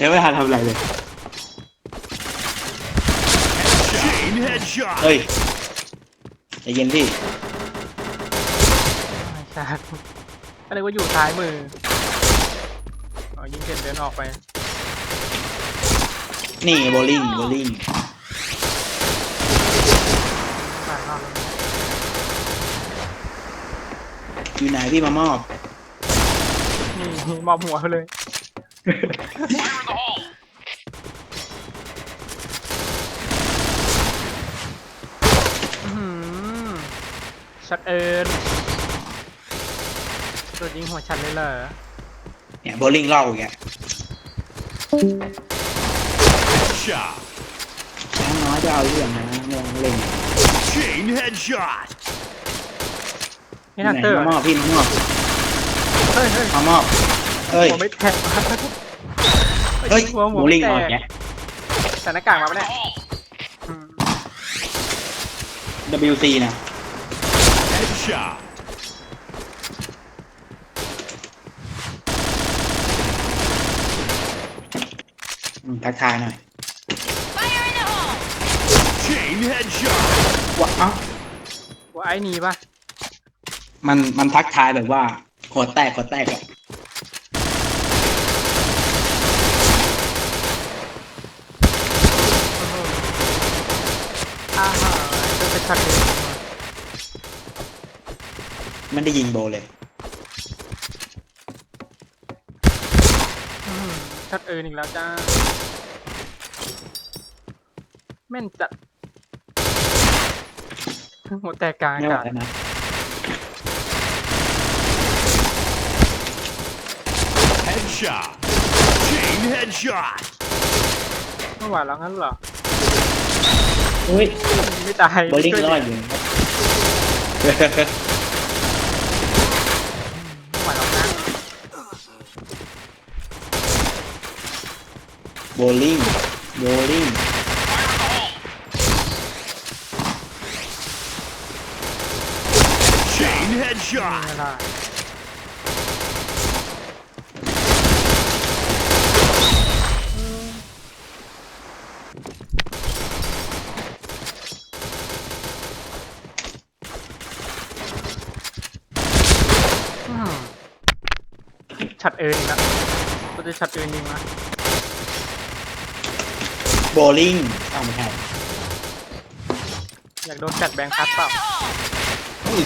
ยังไม่ทันทำอะไรเลย Chain headshot. เฮ้ยใจเย็นพี่ไม่ใช่ก็เลยว่าอยู่ซ้ายมืออ๋อยิงเสร็จเดินออกไป นี่โบลิ่งโบลิ่งผ่านรอบแล้วอยู่ไหนพี่มามอบนี่มอบหัวไปเลย อื้อหือชัดเอิญโดนยิงหัวชัดเลยเหรอเนี่ยโบลิ่งเล่าอย่างเงี้ย Shot. ช้างน้อยจะเอาเรื่องนะมองเล่น Chain headshot. นี่ฮันเตอร์ไหนมามอบพี่มามอบเฮ้ยเฮ้ยมามอบ เฮ้ย หัวไม่แตกเฮ้ยหัวโบหัวไม่ลิ่งแตเอากอย่างเงี้ยใส่หน้ากากมาปะเนี่ยอืม WC นะ Headshot. อืมทักทายหน่อย Chain headshot. ว้าเอ้าหัวไอ้นี่ปะมันมันทักทายแบบว่าหัวแตกหัวแตกอะ อ่าฮะจะเป็นช็อตเดียวไม่ได้ยิงโบเลย อืมช็อตเอิญอีกแล้วจ้า แม่นจัดหัวแตกกลางอาไม่ไหวกาศแล้วนะ Headshot. Chain headshot. ไม่ไหวแล้วงั้นเหรอ อุ้ยไม่ตายโบลิ่งช่วยรอดดิอยู่ไม่ไหวแล้วนะโบลิ่งโบลิ่ง Chain ไม่ headshot. ชัดเอิญอีกแล้วก็จะชัดเอิญยิงนะโบลิ่งเอาไม่ใช่อยากโดนแฟดแบงค์พัดเปล่าอุ้ย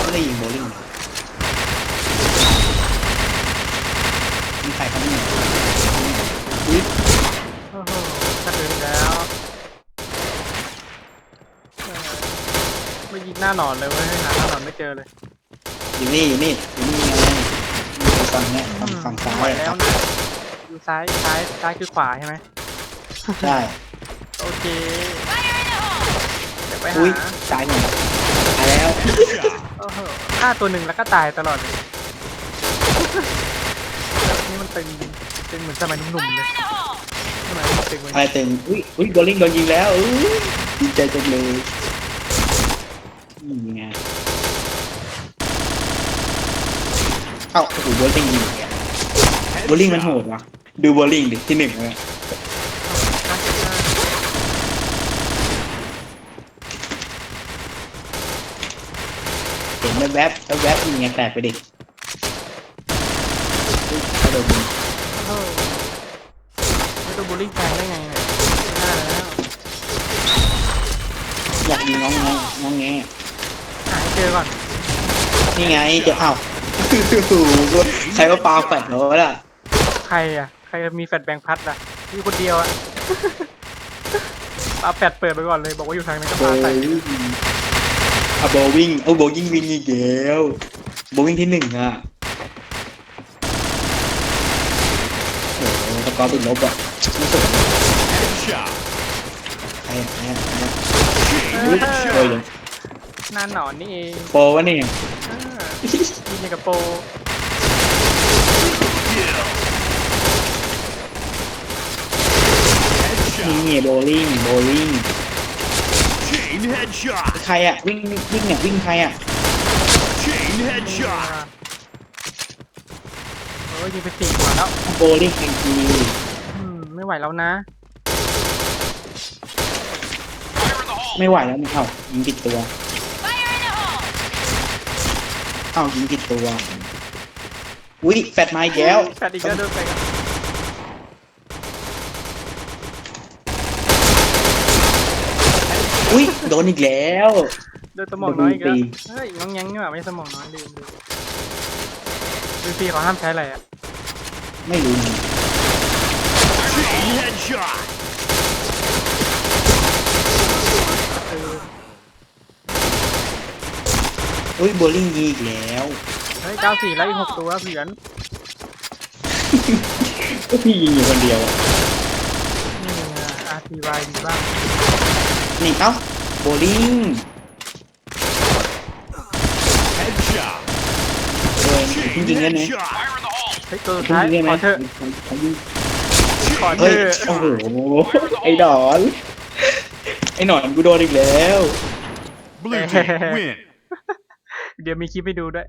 ไม่ได้ยิงโบลิ่งเลยมีใครเขาไม่ยิงอุ้ย โอ้โหชัดเอิญอีกแล้วเออ ไม่ยิงหน้าหนอนเลยเว้ยหาหน้าหนอนไม่เจอเลยอยู่นี่อยู่นี่อยู่นี่ไงอยู่ฝั่งเนี้ยฝั่งฝั่งซ้าไหวยคแล้รัวบนะอยู่ซ้ายซ้ายซ้ายคือขวาใช่ไหมใช่โอเคเดี๋ยวไปอุ้ยหาตายหนึ่งตายแล้ว Headshot. โอ้โหฆ่าตัวหนึ่งแล้วก็ตายตลอดเลยนี่มันตึงตึงเหมือนสมัยหนุ่มๆเลยสมัยมันตึงเหมือนอะไรเต็มอุ้ยอุ้ยโบลิ่งโดนยิงแล้วอุ้ยดีใจจังเลย นี่ไงเอ้าโอ้โหโบลิ่งยิงอีกอะโบลิ่งมันโหดว่ะดูโบลิ่งดิที่หนึ่งเลยเห็นแวบๆแวบๆยิงไงแตกไปดิอุ๊ยกระโดดยิงโอ้โหไม่ต้องบูลลี่แฟนได้ไงเนี่ยไม่น่าแล้วอยากยิงน้องไงน้องแงหาให้เจอก่อนนี่ไงเดี๋ยวเอ้าใครว่าปาแฟดเหรอล่ะใครอะใครมีแฟดแบงค์พัดอะมีคนเดียวอะปาแฟดเปิดไปก่อนเลย บอกว่าอยู่ทางนั้นก็โบปาใส่วิ่งอะโบวิ่งเอาโบยิ่งวิ่งอีกแล้วโบวิ่งที่หนึ่งอะโอ้โหสกอร์ติดลบอะไม่สน Headshot. ใครอะใครอะใครอะ Chain อุ้ยเฮ้ย headshot. หน้าหนอนนี่เองโปรวะเนี่ยอ่ายิงอย่างกับโปร Kill. นี่ Headshot. โบลิ่งโบลิ่ง Chain headshot. ใครอะวิ่งวิ่งเนี่ยวิ่งใครอะ Chain headshot. โอ้ยยิงไปสี่หัวแล้วโบลิ่งแข่งกีอืมไม่ไหวแล้วนะ ไม่ไหวแล้วมันเอ้ายิงผิดตัว เอ้ายิงผิดตัว อุ้ยแฟดไม้แก้วแฟดอีกแล้วโดนไปกันอุ้ยโดนอีกแล้วโดนสมองน้อยอีกแล้วตีเฮ้ยงองแงงนี่หว่าไม่ใช่สมองน้อยลืมลืมดูซีเขาห้ามใช้อะไรอะไม่รู้ Chain headshot. เออ อุ้ยโบลิ่งยิงอีกแล้วเฮ้ยเก้าสี่แล้วอีกหกตัวเผื่อนก็พี่ยิงอยู่คนเดียวอะนี่ไงอาร์ทีวายดีบ้างนี่เอ้าโบลิ่ง Headshot. เออจ Chain ริงๆได้ไหม headshot. เฮ้ยตัวสุดจริท้ายงๆได้ไหมขอเถอะเขายิงขอเถเฮ้ยอะโอ้โหไอ้หนอน ไอ้หนอนกูโดนอีกแล้ว Blue team win. เดี๋ยวมีคลิปให้ดูด้วย